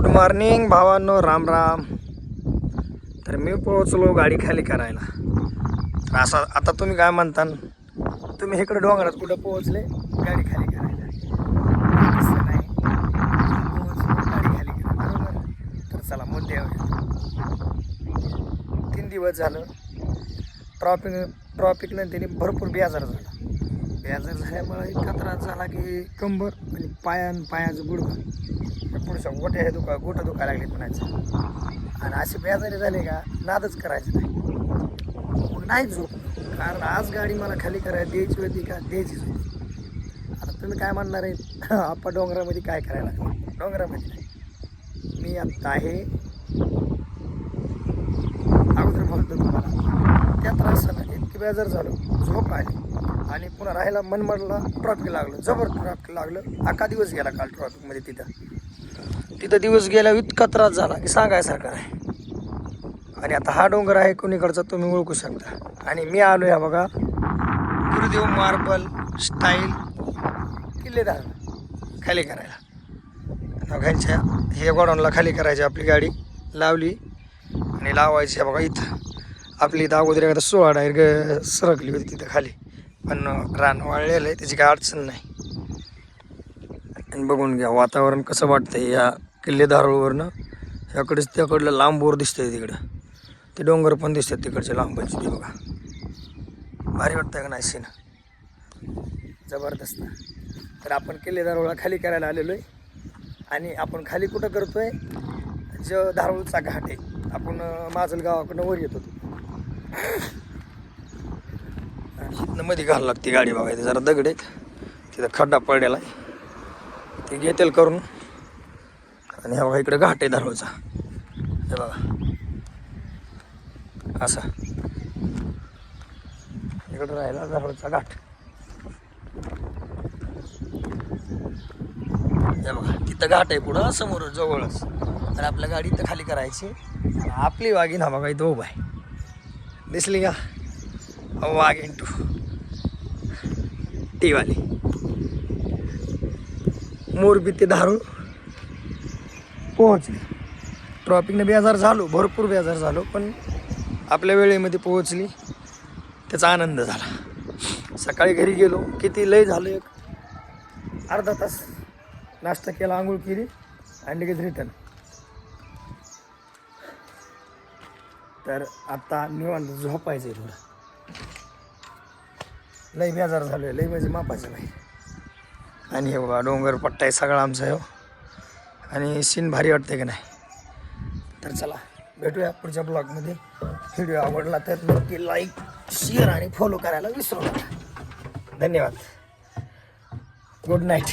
Good morning भावांनो राम राम. तर मी पोहोचलो गाडी खाली करायला. तर असं आता तुम्ही काय म्हणता तुम्ही इकडे डोंगरात कुठं पोहोचले? गाडी खाली करायला. नाही. पोहोचलो, गाडी खाली बरोबर तर चला मुद्दे तीन दिवस झालं. ट्रॉफिक ट्रॉफिक त्याने भरपूर बेजार झाला. बेजार झाल्यामुळे इतका त्रास झाला की कंबर आणि पायान पायाचं गुडघं. पुढच्या गोट्या हे दुखा गोटं दुखायला लागले म्हणायचं आणि असे बेजारी झाले का नादच करायचे नाही. मग नाही झोप. कारण आज गाडी मला खाली करायला द्यायची होती का द्यायचीच होती. आता तुम्ही काय म्हणणार आहे? आप्पा डोंगरामध्ये काय करायला लागले? डोंगरामध्ये नाही. मी आत्ता आहे. अगोदर बोलतो तुम्हाला. त्या त्रासाला इतकी बेजार झालो. झोप आली. आणि पुन्हा राहायला मनमाडला ट्रॉफिक लागलं जबर ट्रॉफिक लागलं. अख्खा दिवस गेला काल ट्रॉफिकमध्ये तिथं. तिथं दिवस गेला इतका त्रास झाला की सांगायसारखा नाही. आणि आता हा डोंगर आहे कोणीकडचा तुम्ही ओळखू शकता. आणि मी आलो या बघा गुरुदेव मार्बल स्टाईल किल्लेदार. खाली करायला. घ्यायच्या हे गोडाऊनला खाली करायची आपली गाडी लावली आणि लावायची बघा इथं. आपली इथं अगोदर एखादा सोळा डायर सरकली होती तिथं खाली. पण रान वाळलेलं आहे त्याची काय अडचण नाही. आणि बघून घ्या वातावरण कसं वाटतंय या किल्ले धारूळवरनं ह्याकडेच त्याकडलं लांबवर दिसतंय तिकडं. ते डोंगर पण दिसतात तिकडचे लांबचे ते बघा. भारी वाटतंय का नाही सीन जबरदस्त. तर आपण किल्ले खाली करायला आलेलो आहे. आणि आपण खाली कुठं करतो आहे ज धारूळचा घाट आहे. आपण अं, माजल गावाकडनं वर येत होतो. तिथं मध्ये घाल लागते गाडी बघायची जरा दगड आहेत तिथं खड्डा पडलेला आहे. ते घेतील करून. आणि हा बघा इकडे घाट आहे धारूळचा हे बघा. असा. इकडं राहिला धारूळचा घाट. हे बघा तिथं घाट आहे पुढं समोर जवळच. तर आपल्या गाडी इथं खाली करायची. आपली वाघीन हा बघा इथं उभा आहे. दिसली का? वाघीण टू टी वाली मोरबी ते धारूळ पोहोचली. ट्रॉफिकने बेजार झालो भरपूर बेजार झालो पण आपल्या वेळेमध्ये पोहोचली. त्याचा आनंद झाला. सकाळी घरी गेलो किती लय झालं एक अर्धा तास नाश्ता केला आंघोळ केली आणि लगेच रिटर्न तर आत्ता निवांत झोपायचं आहे थोडं. लई बेजार झालो आहे लई म्हणजे मापाचं नाही. आणि हे बघा डोंगर पट्टा आहे सगळा आमचा हो. आणि सीन भारी वाटते की नाही? तर चला भेटूया पुढच्या ब्लॉगमध्ये. व्हिडिओ आवडला तर नक्की लाईक शेअर आणि फॉलो करायला विसरू नका. धन्यवाद. Good night